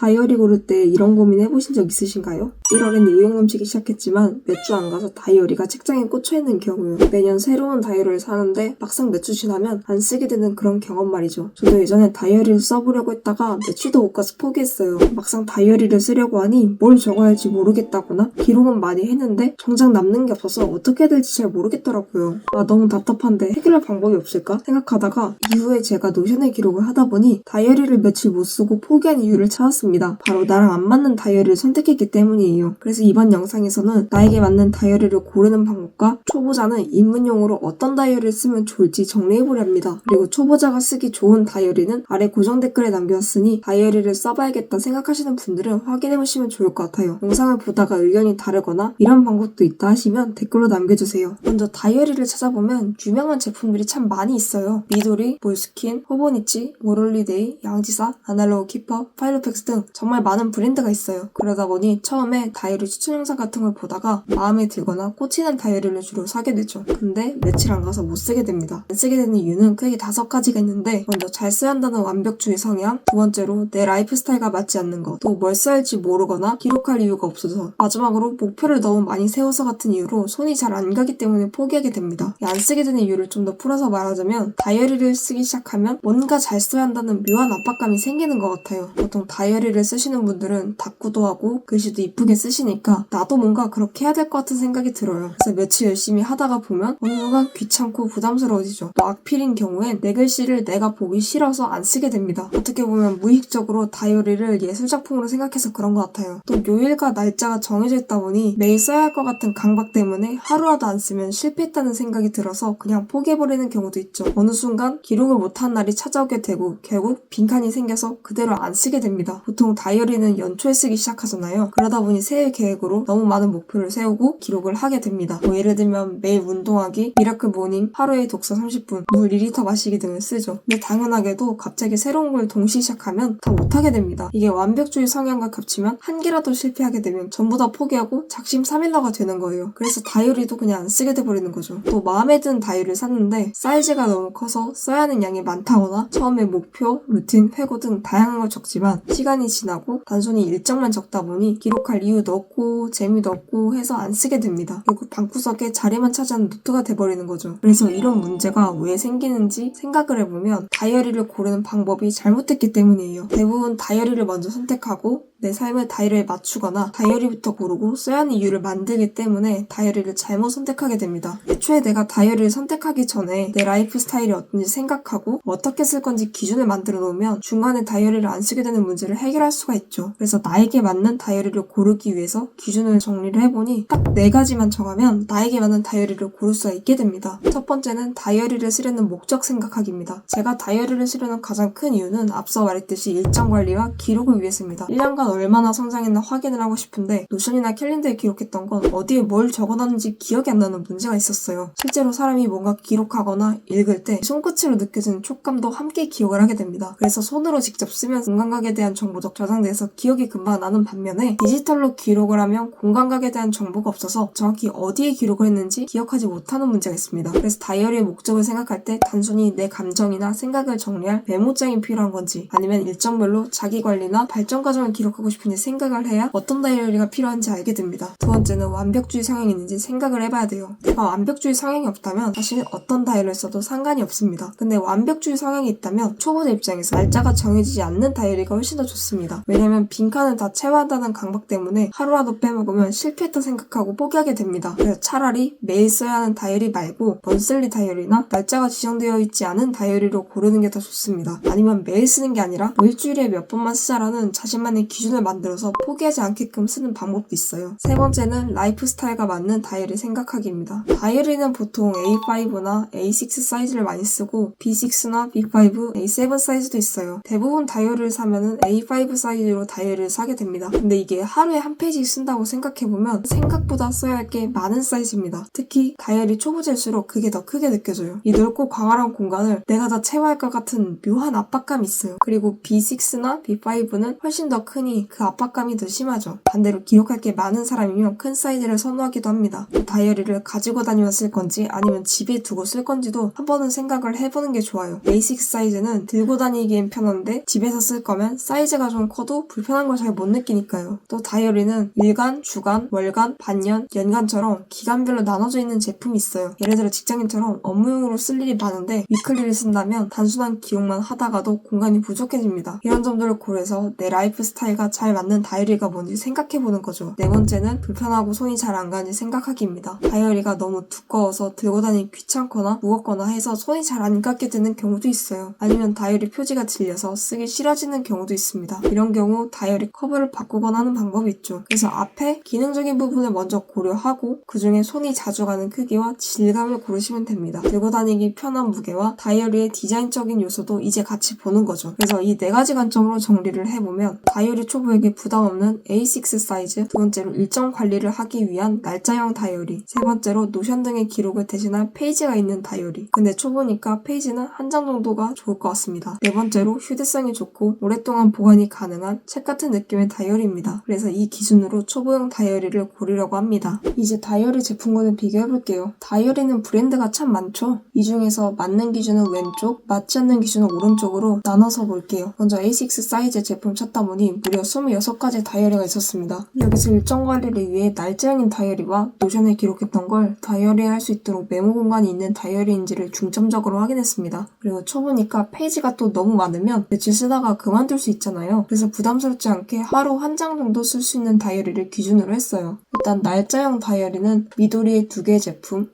다이어리 고를 때 이런 고민 해보신 적 있으신가요? 1월엔 의욕 넘치기 시작했지만 몇 주 안 가서 다이어리가 책장에 꽂혀 있는 경우요. 매년 새로운 다이어리를 사는데 막상 몇 주 지나면 안 쓰게 되는 그런 경험 말이죠. 저도 예전에 다이어리를 써보려고 했다가 며칠도 못 가서 포기했어요. 막상 다이어리를 쓰려고 하니 뭘 적어야 할지 모르겠다거나 기록은 많이 했는데 정작 남는 게 없어서 어떻게 해야 될지 잘 모르겠더라고요. 아 너무 답답한데 해결할 방법이 없을까 생각하다가 이후에 제가 노션에 기록을 하다 보니 다이어리를 며칠 못 쓰고 포기한 이유를 찾았습니다. 바로 나랑 안 맞는 다이어리를 선택했기 때문이에요. 그래서 이번 영상에서는 나에게 맞는 다이어리를 고르는 방법과 초보자는 입문용으로 어떤 다이어리를 쓰면 좋을지 정리해보려 합니다. 그리고 초보자가 쓰기 좋은 다이어리는 아래 고정 댓글에 남겨왔으니 다이어리를 써봐야겠다 생각하시는 분들은 확인해보시면 좋을 것 같아요. 영상을 보다가 의견이 다르거나 이런 방법도 있다 하시면 댓글로 남겨주세요. 먼저 다이어리를 찾아보면 유명한 제품들이 참 많이 있어요. 미도리, 몰스킨, 호보니치, 모롤리데이, 양지사, 아날로그 키퍼, 파일로펙스 등 정말 많은 브랜드가 있어요. 그러다 보니 처음에 다이어리 추천 영상 같은 걸 보다가 마음에 들거나 꽂히는 다이어리를 주로 사게 되죠. 근데 며칠 안 가서 못 쓰게 됩니다. 안 쓰게 되는 이유는 크게 다섯 가지가 있는데 먼저 잘 써야 한다는 완벽주의 성향, 두 번째로 내 라이프 스타일과 맞지 않는 것, 또 뭘 써야 할지 모르거나 기록할 이유가 없어서 마지막으로 목표를 너무 많이 세워서 같은 이유로 손이 잘 안 가기 때문에 포기하게 됩니다. 이안 쓰게 되는 이유를 좀 더 풀어서 말하자면 다이어리를 쓰기 시작하면 뭔가 잘 써야 한다는 묘한 압박감이 생기는 것 같아요. 보통 다이어리 를 쓰시는 분들은 다꾸도 하고 글씨도 이쁘게 쓰시니까 나도 뭔가 그렇게 해야 될 것 같은 생각이 들어요. 그래서 며칠 열심히 하다가 보면 어느 순간 귀찮고 부담스러워지죠. 또 악필인 경우엔 내 글씨를 내가 보기 싫어서 안 쓰게 됩니다. 어떻게 보면 무의식적으로 다이어리를 예술작품으로 생각해서 그런 것 같아요. 또 요일과 날짜가 정해져 있다 보니 매일 써야 할 것 같은 강박 때문에 하루라도 안 쓰면 실패했다는 생각이 들어서 그냥 포기해버리는 경우도 있죠. 어느 순간 기록을 못한 날이 찾아오게 되고 결국 빈칸이 생겨서 그대로 안 쓰게 됩니다. 다이어리는 연초에 쓰기 시작하잖아요. 그러다 보니 새해 계획으로 너무 많은 목표를 세우고 기록을 하게 됩니다. 뭐 예를 들면 매일 운동하기, 미라클 모닝, 하루에 독서 30분, 물 2리터 마시기 등을 쓰죠. 근데 당연하게도 갑자기 새로운 걸 동시에 시작하면 다 못하게 됩니다. 이게 완벽주의 성향과 겹치면 한 개라도 실패하게 되면 전부 다 포기하고 작심 삼일러가 되는 거예요. 그래서 다이어리도 그냥 안 쓰게 돼버리는 거죠. 또 마음에 드는 다이어리를 샀는데 사이즈가 너무 커서 써야 하는 양이 많다거나 처음에 목표, 루틴, 회고 등 다양한 걸 적지만 시간이 지나고 단순히 일정만 적다 보니 기록할 이유도 없고 재미도 없고 해서 안 쓰게 됩니다. 결국 방구석에 자리만 차지하는 노트가 돼버리는 거죠. 그래서 이런 문제가 왜 생기는지 생각을 해보면 다이어리를 고르는 방법이 잘못됐기 때문이에요. 대부분 다이어리를 먼저 선택하고 내 삶을 다이어리에 맞추거나 다이어리부터 고르고 써야 하는 이유를 만들기 때문에 다이어리를 잘못 선택하게 됩니다. 애초에 내가 다이어리를 선택하기 전에 내 라이프 스타일이 어떤지 생각하고 어떻게 쓸 건지 기준을 만들어 놓으면 중간에 다이어리를 안 쓰게 되는 문제를 해결할 수가 있죠. 그래서 나에게 맞는 다이어리를 고르기 위해서 기준을 정리를 해보니 딱 네 가지만 정하면 나에게 맞는 다이어리를 고를 수가 있게 됩니다. 첫 번째는 다이어리를 쓰려는 목적 생각하기입니다. 제가 다이어리를 쓰려는 가장 큰 이유는 앞서 말했듯이 일정 관리와 기록을 위해서입니다. 1년간 얼마나 성장했나 확인을 하고 싶은데 노션이나 캘린더에 기록했던 건 어디에 뭘 적어놨는지 기억이 안 나는 문제가 있었어요. 실제로 사람이 뭔가 기록하거나 읽을 때 손끝으로 느껴지는 촉감도 함께 기억을 하게 됩니다. 그래서 손으로 직접 쓰면 공간각에 대한 정보적 저장돼서 기억이 금방 나는 반면에 디지털로 기록을 하면 공간각에 대한 정보가 없어서 정확히 어디에 기록을 했는지 기억하지 못하는 문제가 있습니다. 그래서 다이어리의 목적을 생각할 때 단순히 내 감정이나 생각을 정리할 메모장이 필요한 건지 아니면 일정별로 자기 관리나 발전 과정을 기록하고 싶은지 생각을 해야 어떤 다이어리가 필요한지 알게 됩니다. 두 번째는 완벽주의 성향이 있는지 생각을 해봐야 돼요. 내가 완벽주의 성향이 없다면 사실 어떤 다이어리를 써도 상관이 없습니다. 근데 완벽주의 성향이 있다면 초보자 입장에서 날짜가 정해지지 않는 다이어리가 훨씬 더 좋습니다. 왜냐면 빈칸을 다 채워한다는 강박 때문에 하루라도 빼먹으면 실패했다 생각하고 포기하게 됩니다. 그래서 차라리 매일 써야 하는 다이어리 말고 먼슬리 다이어리나 날짜가 지정되어 있지 않은 다이어리로 고르는 게 더 좋습니다. 아니면 매일 쓰는 게 아니라 뭐 일주일에 몇 번만 쓰자라는 자신만의 기준 을 만들어서 포기하지 않게끔 쓰는 방법도 있어요. 세 번째는 라이프 스타일과 맞는 다이어리 생각하기입니다. 다이어리는 보통 A5나 A6 사이즈를 많이 쓰고 B6나 B5, A7 사이즈도 있어요. 대부분 다이어리를 사면은 A5 사이즈로 다이어리를 사게 됩니다. 근데 이게 하루에 한 페이지 쓴다고 생각해보면 생각보다 써야 할 게 많은 사이즈입니다. 특히 다이어리 초보자일수록 그게 더 크게 느껴져요. 이 넓고 광활한 공간을 내가 다 채워야 할 것 같은 묘한 압박감이 있어요. 그리고 B6나 B5는 훨씬 더 크니 그 압박감이 더 심하죠. 반대로 기록할 게 많은 사람이면 큰 사이즈를 선호하기도 합니다. 또 다이어리를 가지고 다니며 쓸 건지 아니면 집에 두고 쓸 건지도 한 번은 생각을 해보는 게 좋아요. 베이식 사이즈는 들고 다니기엔 편한데 집에서 쓸 거면 사이즈가 좀 커도 불편한 걸 잘 못 느끼니까요. 또 다이어리는 일간, 주간, 월간, 반년, 연간처럼 기간별로 나눠져 있는 제품이 있어요. 예를 들어 직장인처럼 업무용으로 쓸 일이 많은데 위클리를 쓴다면 단순한 기록만 하다가도 공간이 부족해집니다. 이런 점들을 고려해서 내 라이프 스타일과 잘 맞는 다이어리가 뭔지 생각해보는 거죠. 네 번째는 불편하고 손이 잘 안 가는지 생각하기입니다. 다이어리가 너무 두꺼워서 들고 다니기 귀찮거나 무겁거나 해서 손이 잘안 갖게 되는 경우도 있어요. 아니면 다이어리 표지가 질려서 쓰기 싫어지는 경우도 있습니다. 이런 경우 다이어리 커버를 바꾸거나 하는 방법이 있죠. 그래서 앞에 기능적인 부분을 먼저 고려하고 그 중에 손이 자주 가는 크기와 질감을 고르시면 됩니다. 들고 다니기 편한 무게와 다이어리의 디자인적인 요소도 이제 같이 보는 거죠. 그래서 이 네 가지 관점으로 정리를 해보면 다이어리 초보에게 부담 없는 A6 사이즈, 두 번째로 일정 관리를 하기 위한 날짜형 다이어리, 세 번째로 노션 등의 기록을 대신할 페이지가 있는 다이어리. 근데 초보니까 페이지는 한 장 정도가 좋을 것 같습니다. 네 번째로 휴대성이 좋고 오랫동안 보관이 가능한 책 같은 느낌의 다이어리입니다. 그래서 이 기준으로 초보용 다이어리를 고르려고 합니다. 이제 다이어리 제품과는 비교해볼게요. 다이어리는 브랜드가 참 많죠? 이 중에서 맞는 기준은 왼쪽, 맞지 않는 기준은 오른쪽으로 나눠서 볼게요. 먼저 A6 사이즈 제품 찾다 보니 무려 26가지 다이어리가 있었습니다. 여기서 일정 관리를 위해 날짜형인 다이어리와 노션에 기록했던 걸 다이어리에 할 수 있도록 메모 공간이 있는 다이어리인지를 중점적으로 확인했습니다. 그리고 초보니까 페이지가 또 너무 많으면 며칠 쓰다가 그만둘 수 있잖아요. 그래서 부담스럽지 않게 하루 한 장 정도 쓸 수 있는 다이어리를 기준으로 했어요. 일단 날짜형 다이어리는 미도리의 두 개 제품,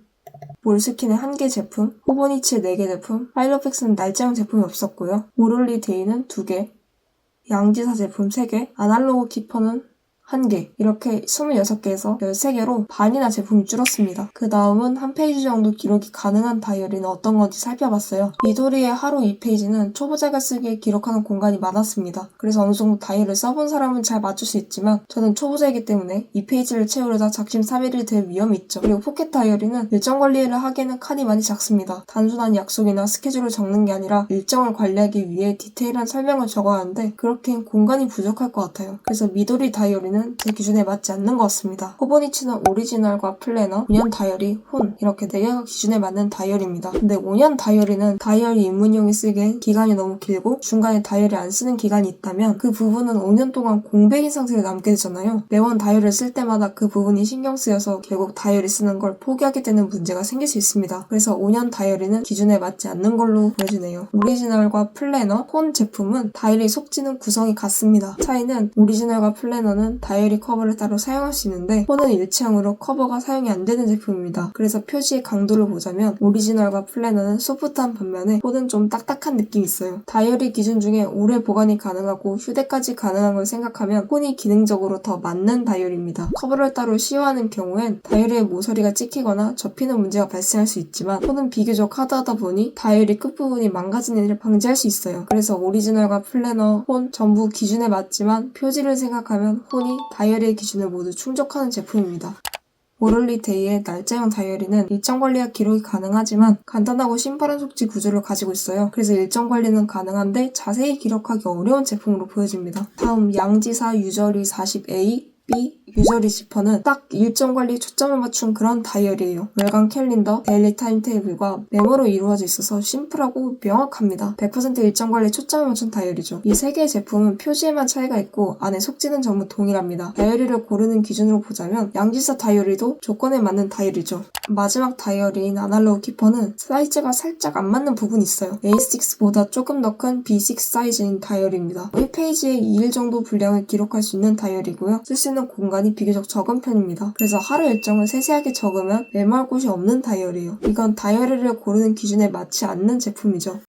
몰스킨의 한 개 제품, 호보니치 4개 제품, 파일로팩스는 날짜형 제품이 없었고요. 오롤리 데이는 2개, 양지사 제품 3개, 아날로그 키퍼는 1개, 이렇게 26개에서 13개로 반이나 제품이 줄었습니다. 그 다음은 한 페이지 정도 기록이 가능한 다이어리는 어떤 건지 살펴봤어요. 미도리의 하루 2페이지는 초보자가 쓰기에 기록하는 공간이 많았습니다. 그래서 어느 정도 다이어리를 써본 사람은 잘 맞출 수 있지만 저는 초보자이기 때문에 2페이지를 채우려다 작심삼일이 될 위험이 있죠. 그리고 포켓 다이어리는 일정 관리를 하기에는 칸이 많이 작습니다. 단순한 약속이나 스케줄을 적는 게 아니라 일정을 관리하기 위해 디테일한 설명을 적어야 하는데 그렇게는 공간이 부족할 것 같아요. 그래서 미도리 다이어리는 제 기준에 맞지 않는 것 같습니다. 호보니치는 오리지널과 플래너, 5년 다이어리, 혼 이렇게 4개가 기준에 맞는 다이어리입니다. 근데 5년 다이어리는 다이어리 입문용이 쓰기엔 기간이 너무 길고 중간에 다이어리 안 쓰는 기간이 있다면 그 부분은 5년 동안 공백인 상태로 남게 되잖아요. 매번 다이어리를 쓸 때마다 그 부분이 신경 쓰여서 결국 다이어리 쓰는 걸 포기하게 되는 문제가 생길 수 있습니다. 그래서 5년 다이어리는 기준에 맞지 않는 걸로 보여지네요. 오리지널과 플래너, 혼 제품은 다이어리 속지는 구성이 같습니다. 차이는 오리지널과 플래너는 다이어리 커버를 따로 사용할 수 있는데 폰은 일체형으로 커버가 사용이 안 되는 제품입니다. 그래서 표지의 강도를 보자면 오리지널과 플래너는 소프트한 반면에 폰은 좀 딱딱한 느낌이 있어요. 다이어리 기준 중에 오래 보관이 가능하고 휴대까지 가능한 걸 생각하면 폰이 기능적으로 더 맞는 다이어리입니다. 커버를 따로 씌워하는 경우엔 다이어리의 모서리가 찍히거나 접히는 문제가 발생할 수 있지만 폰은 비교적 하드하다 보니 다이어리 끝부분이 망가지는 일을 방지할 수 있어요. 그래서 오리지널과 플래너, 폰 전부 기준에 맞지만 표지를 생각하면 폰이 다이어리의 기준을 모두 충족하는 제품입니다. 오럴리 데이의 날짜형 다이어리는 일정 관리와 기록이 가능하지만 간단하고 심플한 속지 구조를 가지고 있어요. 그래서 일정 관리는 가능한데 자세히 기록하기 어려운 제품으로 보여집니다. 다음 양지사 유저리 40A B 유저리 지퍼는 딱 일정 관리에 초점을 맞춘 그런 다이어리예요. 월간 캘린더, 데일리 타임테이블과 메모로 이루어져 있어서 심플하고 명확합니다. 100% 일정 관리에 초점을 맞춘 다이어리죠. 이 세 개의 제품은 표지에만 차이가 있고 안에 속지는 전부 동일합니다. 다이어리를 고르는 기준으로 보자면 양지사 다이어리도 조건에 맞는 다이어리죠. 마지막 다이어리인 아날로그 키퍼는 사이즈가 살짝 안 맞는 부분이 있어요. A6보다 조금 더 큰 B6 사이즈인 다이어리입니다. 1페이지에 2일 정도 분량을 기록할 수 있는 다이어리고요. 쓸 수 있는 공간이 비교적 적은 편입니다. 그래서 하루 일정을 세세하게 적으면 메모할 곳이 없는 다이어리예요. 이건 다이어리를 고르는 기준에 맞지 않는 제품이죠.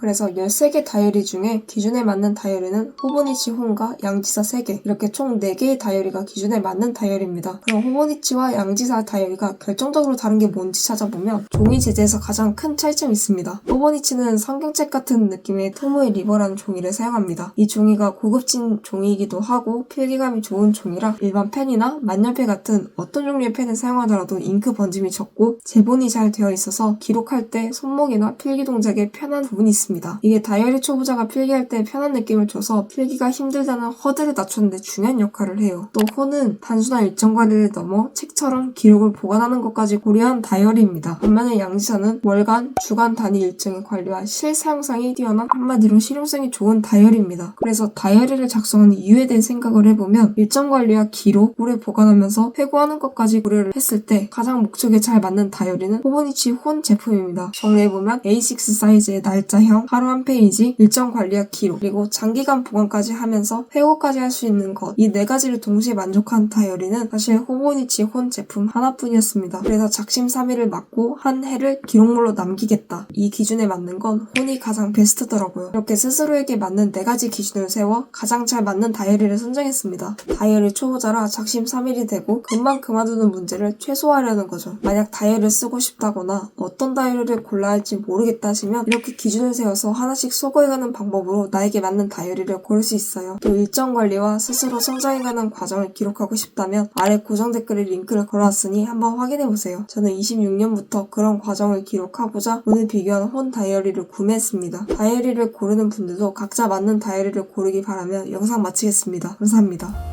그래서 13개 다이어리 중에 기준에 맞는 다이어리는 호보니치 혼과 양지사 3개 이렇게 총 4개의 다이어리가 기준에 맞는 다이어리입니다. 그럼 호보니치와 양지사 다이어리가 결정적으로 다른 게 뭔지 찾아보면 종이 재질에서 가장 큰 차이점이 있습니다. 호보니치는 성경책 같은 느낌의 토모의 리버라는 종이를 사용합니다. 이 종이가 고급진 종이이기도 하고 필기감이 좋은 종이라 일반 펜이나 만년필 같은 어떤 종류의 펜을 사용하더라도 잉크 번짐이 적고 제본이 잘 되어 있어서 기록할 때 손목이나 필기 동작에 편한 부분이 있습니다. 있습니다. 이게 다이어리 초보자가 필기할 때 편한 느낌을 줘서 필기가 힘들다는 허들을 낮추는데 중요한 역할을 해요. 또 호는 단순한 일정 관리를 넘어 책처럼 기록을 보관하는 것까지 고려한 다이어리입니다. 반면에 양지사는 월간, 주간 단위 일정의 관리와 실사용성이 뛰어난 한마디로 실용성이 좋은 다이어리입니다. 그래서 다이어리를 작성한 이유에 대해 생각을 해보면 일정 관리와 기록, 오래 보관하면서 회고하는 것까지 고려를 했을 때 가장 목적에 잘 맞는 다이어리는 호보니치 혼 제품입니다. 정리해보면 A6 사이즈의 날짜형, 하루 한 페이지, 일정 관리와 기록, 그리고 장기간 보관까지 하면서 회고까지 할 수 있는 것, 이 네 가지를 동시에 만족한 다이어리는 사실 호보니치 혼 제품 하나뿐이었습니다. 그래서 작심 삼일을 맞고 한 해를 기록물로 남기겠다. 이 기준에 맞는 건 혼이 가장 베스트더라고요. 이렇게 스스로에게 맞는 네 가지 기준을 세워 가장 잘 맞는 다이어리를 선정했습니다. 다이어리 초보자라 작심 삼일이 되고 금방 그만두는 문제를 최소화하려는 거죠. 만약 다이어리를 쓰고 싶다거나 어떤 다이어리를 골라야 할지 모르겠다 하시면 이렇게 기준을 세워 서 하나씩 소거해가는 방법으로 나에게 맞는 다이어리를 고를 수 있어요. 또 일정 관리와 스스로 성장해가는 과정을 기록하고 싶다면 아래 고정 댓글에 링크를 걸어놨으니 한번 확인해보세요. 저는 26년부터 그런 과정을 기록하고자 오늘 비교한 혼 다이어리를 구매했습니다. 다이어리를 고르는 분들도 각자 맞는 다이어리를 고르기 바라며 영상 마치겠습니다. 감사합니다.